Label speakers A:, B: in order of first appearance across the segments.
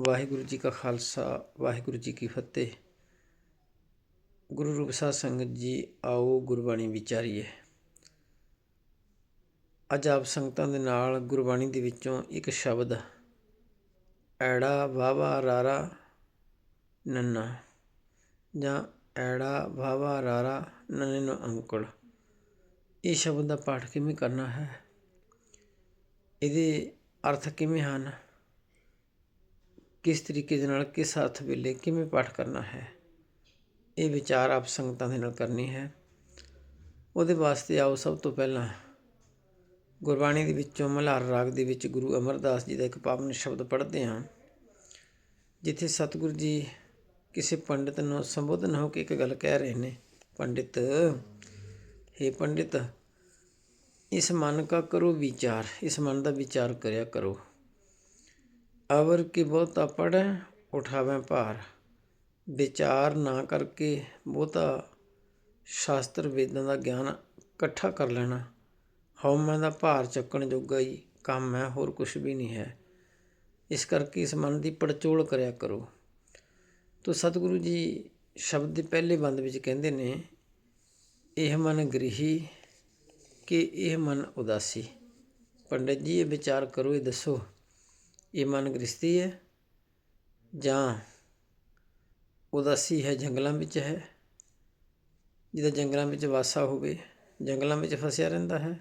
A: ਵਾਹਿਗੁਰੂ ਜੀ ਕਾ ਖਾਲਸਾ, ਵਾਹਿਗੁਰੂ ਜੀ ਕੀ ਫਤਿਹ। ਗੁਰੂ ਰੂਪ ਸਾਧ ਸੰਗਤ ਜੀ, ਆਓ ਗੁਰਬਾਣੀ ਵਿਚਾਰੀਏ। ਅੱਜ ਆਪ ਸੰਗਤਾਂ ਦੇ ਨਾਲ ਗੁਰਬਾਣੀ ਦੇ ਵਿੱਚੋਂ ਇੱਕ ਸ਼ਬਦ, ਐੜਾ ਵਾਵਾ ਰਾਰਾ ਨੰਨਾ, ਜਾਂ ਐੜਾ ਵਾਵਾ ਰਾਰਾ ਨੰਨੇ ਨੂੰ ਅੰਕਲ। ਇਹ ਸ਼ਬਦ ਦਾ ਪਾਠ ਕਿਵੇਂ ਕਰਨਾ ਹੈ? ਇਹਦੇ ਅਰਥ ਕਿਵੇਂ ਹਨ? ਕਿਸ ਤਰੀਕੇ ਦੇ ਨਾਲ ਕਿਸ ਅਰਥ ਵੇਲੇ ਕਿਵੇਂ ਪਾਠ ਕਰਨਾ ਹੈ? ਇਹ ਵਿਚਾਰ ਆਪ ਸੰਗਤਾਂ ਦੇ ਨਾਲ ਕਰਨੀ ਹੈ। ਉਹਦੇ ਵਾਸਤੇ ਆਓ ਸਭ ਤੋਂ ਪਹਿਲਾਂ ਗੁਰਬਾਣੀ ਦੇ ਵਿੱਚੋਂ ਮਲਹਾਰ ਰਾਗ ਦੇ ਵਿੱਚ ਗੁਰੂ ਅਮਰਦਾਸ ਜੀ ਦਾ ਇੱਕ ਪਾਵਨ ਸ਼ਬਦ ਪੜ੍ਹਦੇ ਹਾਂ। ਜਿੱਥੇ ਸਤਿਗੁਰੂ ਜੀ ਕਿਸੇ ਪੰਡਿਤ ਨੂੰ ਸੰਬੋਧਨ ਹੋ ਕੇ ਇੱਕ ਗੱਲ ਕਹਿ ਰਹੇ ਨੇ, ਪੰਡਿਤ हे ਪੰਡਿਤ, ਇਸ ਮਨ ਕਾ ਕਰੋ ਵਿਚਾਰ, ਇਸ ਮਨ ਦਾ ਵਿਚਾਰ ਕਰਿਆ ਕਰੋ। ਅਵਰ ਕੀ ਬਹੁਤਾ ਪੜੈ ਉਠਾਵੇਂ ਭਾਰ। ਵਿਚਾਰ ਨਾ ਕਰਕੇ ਬਹੁਤਾ ਸ਼ਾਸਤਰ ਵੇਦਾਂ ਦਾ ਗਿਆਨ ਇਕੱਠਾ ਕਰ ਲੈਣਾ। ਹਉਮੈ ਦਾ ਭਾਰ ਚੱਕਣ ਜੋਗਾ ਹੀ ਕੰਮ ਹੈ, ਹੋਰ ਕੁਝ ਵੀ ਨਹੀਂ ਹੈ। ਇਸ ਕਰਕੇ ਇਸ ਮਨ ਦੀ ਪੜਚੋਲ ਕਰਿਆ ਕਰੋ। ਤੋ ਸਤਿਗੁਰੂ ਜੀ ਸ਼ਬਦ ਦੇ ਪਹਿਲੇ ਬੰਦ ਵਿੱਚ ਕਹਿੰਦੇ ਨੇ, ਇਹ ਮਨ ਗ੍ਰਹੀ ਕਿ ਇਹ ਮਨ ਉਦਾਸੀ। ਪੰਡਿਤ ਜੀ ਇਹ ਵਿਚਾਰ ਕਰੋ, ਇਹ ਦੱਸੋ। ਇਹ ਮਨ ਗ੍ਰਸਤੀ ਹੈ ਜਾਂ ਉਦਾਸੀ ਹੈ ਜੰਗਲਾਂ ਵਿੱਚ ਹੈ, ਜਿਹਦਾ ਜੰਗਲਾਂ ਵਿੱਚ ਵਾਸਾ ਹੋਵੇ, ਜੰਗਲਾਂ ਵਿੱਚ ਫਸਿਆ ਰਹਿੰਦਾ ਹੈ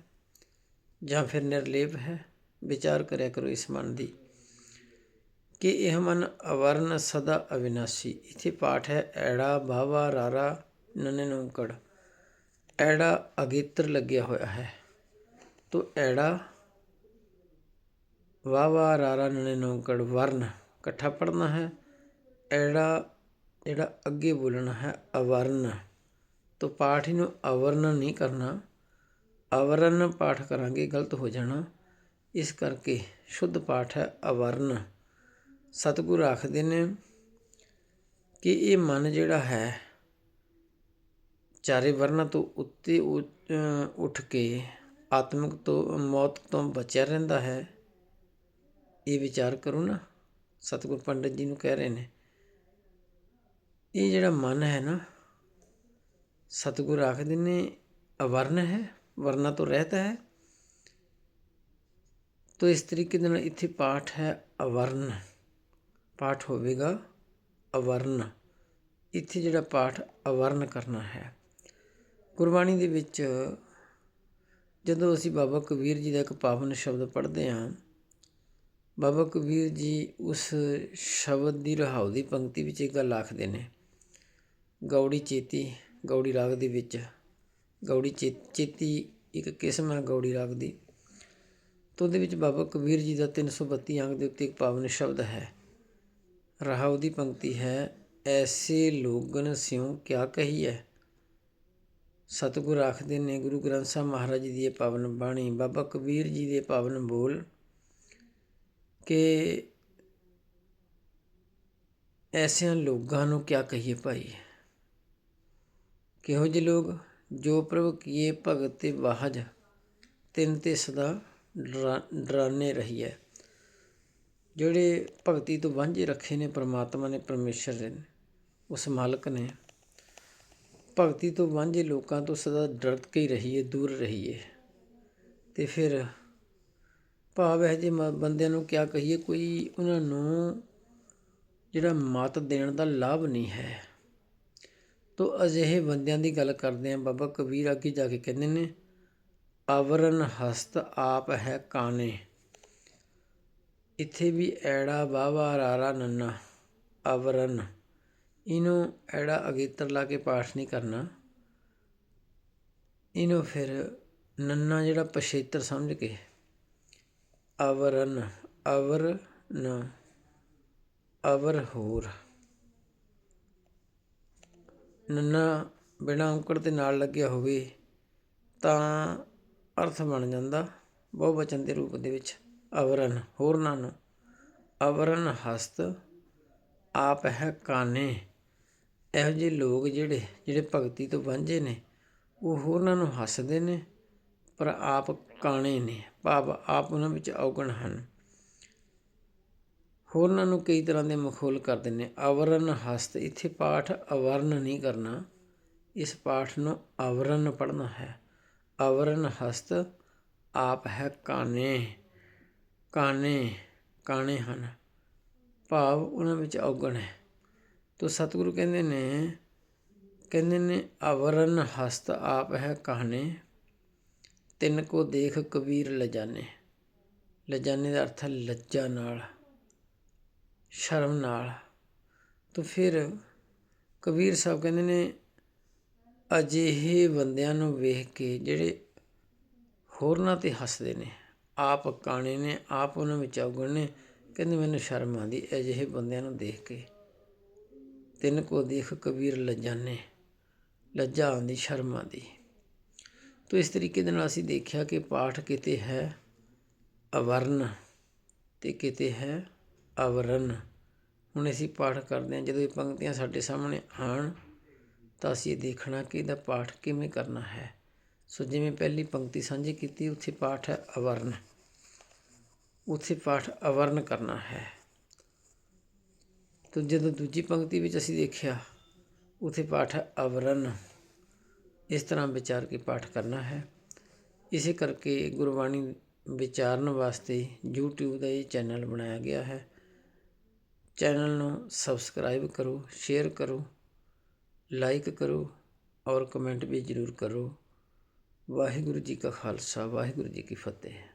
A: ਜਾਂ ਫਿਰ ਨਿਰਲੇਪ ਹੈ, ਵਿਚਾਰ ਕਰਿਆ ਕਰੋ ਇਸ ਮਨ ਦੀ ਕਿ ਇਹ ਮਨ ਅਵਰਨ ਸਦਾ ਅਵਿਨਾਸੀ। ਇਥੇ ਪਾਠ ਹੈ, ਐੜਾ ਬਾਵਾ ਰਾਰਾ ਨਨੇ ਨੌਕੜ ਐੜਾ ਅਗੇਤਰ ਲੱਗਿਆ ਹੋਇਆ ਹੈ। ਤੋ ਐੜਾ ਵਾਵਾ ਰਾਰਾ ਨਨੇ ਨੌਕੜ ਵਰਨ, ਇਕੱਠਾ ਪੜ੍ਹਨਾ ਹੈ। ਐੜਾ ਜਿਹੜਾ ਅੱਗੇ ਬੋਲਣਾ ਹੈ, ਅਵਰਨ। ਤੋ ਪਾਠ ਨੂੰ ਅਵਰਨ ਨਹੀਂ ਕਰਨਾ। ਅਵਰਨ ਪਾਠ ਕਰਾਂਗੇ, ਗਲਤ ਹੋ ਜਾਣਾ। ਇਸ ਕਰਕੇ ਸ਼ੁੱਧ ਪਾਠ ਹੈ ਅਵਰਨ। ਸਤਿਗੁਰ ਆਖਦੇ ਨੇ ਕਿ ਇਹ ਮਨ ਜਿਹੜਾ ਹੈ, ਚਾਰੇ ਵਰਨਾਂ ਤੋਂ ਉੱਤੇ ਉੱਠ ਕੇ ਆਤਮਿਕ ਤੋਂ, ਮੌਤ ਤੋਂ ਬਚਿਆ ਰਹਿੰਦਾ ਹੈ। ਇਹ ਵਿਚਾਰ ਕਰੋ ਨਾ, ਸਤਿਗੁਰ ਪੰਡਿਤ ਜੀ ਨੂੰ ਕਹਿ ਰਹੇ ਨੇ। ਇਹ ਜਿਹੜਾ ਮਨ ਹੈ ਨਾ, ਸਤਿਗੁਰ ਆਖਦੇ ਨੇ, ਅਵਰਨ ਹੈ, ਵਰਨਾ ਤੋਂ ਰਹਿਤ ਹੈ। ਤੋ ਇਸ ਤਰੀਕੇ ਦੇ ਨਾਲ ਇੱਥੇ ਪਾਠ ਹੈ ਅਵਰਨ। ਪਾਠ ਹੋਵੇਗਾ ਅਵਰਨ। ਇੱਥੇ ਜਿਹੜਾ ਪਾਠ ਅਵਰਨ ਕਰਨਾ ਹੈ। ਗੁਰਬਾਣੀ ਦੇ ਵਿੱਚ ਜਦੋਂ ਅਸੀਂ ਬਾਬਾ ਕਬੀਰ ਜੀ ਦਾ ਇੱਕ ਪਾਵਨ ਸ਼ਬਦ ਪੜ੍ਹਦੇ ਹਾਂ ਬਾਬਾ ਕਬੀਰ ਜੀ ਉਸ ਸ਼ਬਦ ਦੀ ਰਹਾਉ ਦੀ ਪੰਕਤੀ ਵਿੱਚ ਇੱਕ ਗੱਲ ਆਖਦੇ ਨੇ, ਗੌੜੀ ਚੇਤੀ, ਗੌੜੀ ਰਾਗ ਦੇ ਵਿੱਚ, ਗੌੜੀ ਚੇਤੀ ਇੱਕ ਕਿਸਮ ਹੈ ਗੌੜੀ ਰਾਗ ਦੀ। ਤੋਂ ਉਹਦੇ ਵਿੱਚ ਬਾਬਾ ਕਬੀਰ ਜੀ ਦਾ 332 ਅੰਗ ਦੇ ਉੱਤੇ ਇੱਕ ਪਾਵਨ ਸ਼ਬਦ ਹੈ। ਰਹਾਉ ਦੀ ਪੰਕਤੀ ਹੈ, ਐਸੇ ਲੋਗਨ ਸਿਉ ਕਿਆ ਕਹੀਏ ਸਤਿਗੁਰ ਆਖਦੇ ਨੇ, ਗੁਰੂ ਗ੍ਰੰਥ ਸਾਹਿਬ ਮਹਾਰਾਜ ਜੀ ਦੀ ਇਹ ਪਾਵਨ ਬਾਣੀ, ਬਾਬਾ ਕਬੀਰ ਜੀ ਦੇ ਪਾਵਨ ਬੋਲ ਕਿ ਐਸਿਆਂ ਲੋਕਾਂ ਨੂੰ ਕਿਆ ਕਹੀਏ ਭਾਈ? ਕਿਹੋ ਜਿਹੇ ਲੋਕ? ਜੋ ਪ੍ਰਭ ਕੀਏ ਭਗਤ ਤੇ ਵਾਹਜ, ਤਿੰਨ ਤੇ ਸਦਾ ਡਰਾ, ਡਰਾਨੇ ਰਹੀਏ ਜਿਹੜੇ ਭਗਤੀ ਤੋਂ ਵਾਂਝੇ ਰੱਖੇ ਨੇ, ਪ੍ਰਮਾਤਮਾ ਨੇ, ਪਰਮੇਸ਼ਰ ਨੇ, ਉਸ ਮਾਲਕ ਨੇ, ਭਗਤੀ ਤੋਂ ਵਾਂਝੇ ਲੋਕਾਂ ਤੋਂ ਸਦਾ ਡਰ ਕੇ ਹੀ ਰਹੀਏ, ਦੂਰ ਰਹੀਏ। ਤੇ ਫਿਰ ਭਾਵ ਇਹੋ ਜਿਹੇ ਮ ਬੰਦਿਆਂ ਨੂੰ ਕਿਆ ਕਹੀਏ, ਕੋਈ ਉਹਨਾਂ ਨੂੰ ਜਿਹੜਾ ਮਤ ਦੇਣ ਦਾ ਲਾਭ ਨਹੀਂ ਹੈ। ਤੋ ਅਜਿਹੇ ਬੰਦਿਆਂ ਦੀ ਗੱਲ ਕਰਦੇ ਆ, ਬਾਬਾ ਕਬੀਰ ਅੱਗੇ ਜਾ ਕੇ ਕਹਿੰਦੇ ਨੇ, ਆਵਰਨ ਹਸਤ ਆਪ ਹੈ ਕਾਨੇ, ਇੱਥੇ ਵੀ ਐੜਾ ਬਾਵਾ ਰਾਰਾ ਨੰਨਾ, ਆਵਰਨ। ਇਹਨੂੰ ਐੜਾ ਅਗੇਤਰ ਲਾ ਕੇ ਪਾਠ ਨਹੀਂ ਕਰਨਾ। ਇਹਨੂੰ ਫਿਰ ਨੰਨਾ ਜਿਹੜਾ ਪਛੇਤਰ ਸਮਝ ਕੇ ਅਵਰਨ ਅਵਰਨ ਨ, ਅਵਰ ਹੋਰ। ਨੰਨਾ ਬਿਨਾਂ ਔਂਕੜ ਦੇ ਨਾਲ ਲੱਗਿਆ ਹੋਵੇ ਤਾਂ ਅਰਥ ਬਣ ਜਾਂਦਾ ਬਹੁਵਚਨ ਦੇ ਰੂਪ ਦੇ ਵਿੱਚ। ਅਵਰਨ ਹੋਰਨਾਂ ਨੂੰ ਅਵਰਨ ਹਸਤ, ਆਪ ਹੈ ਕਾਨੇ। ਇਹੋ ਜਿਹੇ ਲੋਕ ਜਿਹੜੇ ਜਿਹੜੇ ਭਗਤੀ ਤੋਂ ਵਾਂਝੇ ਨੇ, ਉਹ ਹੋਰਨਾਂ ਨੂੰ ਹੱਸਦੇ ਨੇ, ਪਰ ਆਪ ਕਾਣੇ ਨੇ, ਭਾਵ ਆਪ ਉਹਨਾਂ ਵਿੱਚ ਔਗਣ ਹਨ। ਹੋਰਨਾਂ ਨੂੰ ਕਈ ਤਰ੍ਹਾਂ ਦੇ ਮਖੌਲ ਕਰਦੇ ਨੇ। ਅਵਰਨ ਹਸਤ, ਇੱਥੇ ਪਾਠ ਅਵਰਨ ਨਹੀਂ ਕਰਨਾ। ਇਸ ਪਾਠ ਨੂੰ ਅਵਰਨ ਪੜ੍ਹਨਾ ਹੈ। ਅਵਰਨ ਹਸਤ ਆਪ ਹੈ ਕਾਨੇ ਕਾਨੇ ਕਾਣੇ ਹਨ। ਭਾਵ ਉਹਨਾਂ ਵਿੱਚ ਔਗਣ ਹੈ। ਤੋ ਸਤਿਗੁਰੂ ਕਹਿੰਦੇ ਨੇ ਕਹਿੰਦੇ ਨੇ ਅਵਰਨ ਹਸਤ ਆਪ ਹੈ ਕਾਨੇ ਤਿੰਨ ਕੋ ਦੇਖ ਕਬੀਰ ਲਜਾਨੇ। ਲਜਾਨੇ ਦਾ ਅਰਥ ਹੈ ਲੱਜਾ ਨਾਲ, ਸ਼ਰਮ ਨਾਲ। ਤਾਂ ਫਿਰ ਕਬੀਰ ਸਾਹਿਬ ਕਹਿੰਦੇ ਨੇ, ਅਜਿਹੇ ਬੰਦਿਆਂ ਨੂੰ ਵੇਖ ਕੇ ਜਿਹੜੇ ਹੋਰਨਾਂ ਤੇ ਹੱਸਦੇ ਨੇ, ਆਪ ਕਾਣੇ ਨੇ, ਆਪ ਉਹਨਾਂ ਵਿੱਚ ਔਗਣ ਨੇ, ਕਹਿੰਦੇ ਮੈਨੂੰ ਸ਼ਰਮ ਆਉਂਦੀ ਅਜਿਹੇ ਬੰਦਿਆਂ ਨੂੰ ਦੇਖ ਕੇ। ਤਿੰਨ ਕੋ ਦੇਖ ਕਬੀਰ ਲਜਾਨੇ, ਲੱਜਾ ਆਉਂਦੀ, ਸ਼ਰਮ ਆਉਂਦੀ। ਤੋ ਇਸ ਤਰੀਕੇ ਦੇ ਨਾਲ ਅਸੀਂ ਦੇਖਿਆ ਕਿ ਪਾਠ ਕਿਤੇ ਹੈ ਅਵਰਨ ਤੇ ਕਿਤੇ ਹੈ ਅਵਰਨ। ਹੁਣ ਅਸੀਂ ਪਾਠ ਕਰਦੇ ਹਾਂ, ਜਦੋਂ ਇਹ ਪੰਕਤੀਆਂ ਸਾਡੇ ਸਾਹਮਣੇ ਆਣ ਤਾਂ ਅਸੀਂ ਇਹ ਦੇਖਣਾ ਕਿ ਇਹਦਾ ਪਾਠ ਕਿਵੇਂ ਕਰਨਾ ਹੈ। ਸੋ ਜਿਵੇਂ ਪਹਿਲੀ ਪੰਕਤੀ ਸਾਂਝੀ ਕੀਤੀ, ਉੱਥੇ ਪਾਠ ਹੈ ਅਵਰਨ। ਉੱਥੇ ਪਾਠ ਅਵਰਨ ਕਰਨਾ ਹੈ। ਤੋ ਜਦੋਂ ਦੂਜੀ ਪੰਕਤੀ ਵਿੱਚ ਅਸੀਂ ਦੇਖਿਆ, ਉੱਥੇ ਪਾਠ ਹੈ ਅਵਰਨ। ਇਸ ਤਰ੍ਹਾਂ ਵਿਚਾਰ ਕੇ ਪਾਠ ਕਰਨਾ ਹੈ। ਇਸੇ ਕਰਕੇ ਗੁਰਬਾਣੀ ਵਿਚਾਰਨ ਵਾਸਤੇ ਯੂਟਿਊਬ ਦਾ ਇਹ ਚੈਨਲ ਬਣਾਇਆ ਗਿਆ ਹੈ। ਚੈਨਲ ਨੂੰ ਸਬਸਕ੍ਰਾਈਬ ਕਰੋ, ਸ਼ੇਅਰ ਕਰੋ, ਲਾਈਕ ਕਰੋ ਔਰ ਕਮੈਂਟ ਵੀ ਜ਼ਰੂਰ ਕਰੋ। ਵਾਹਿਗੁਰੂ ਜੀ ਕਾ ਖਾਲਸਾ, ਵਾਹਿਗੁਰੂ ਜੀ ਕੀ ਫਤਿਹ।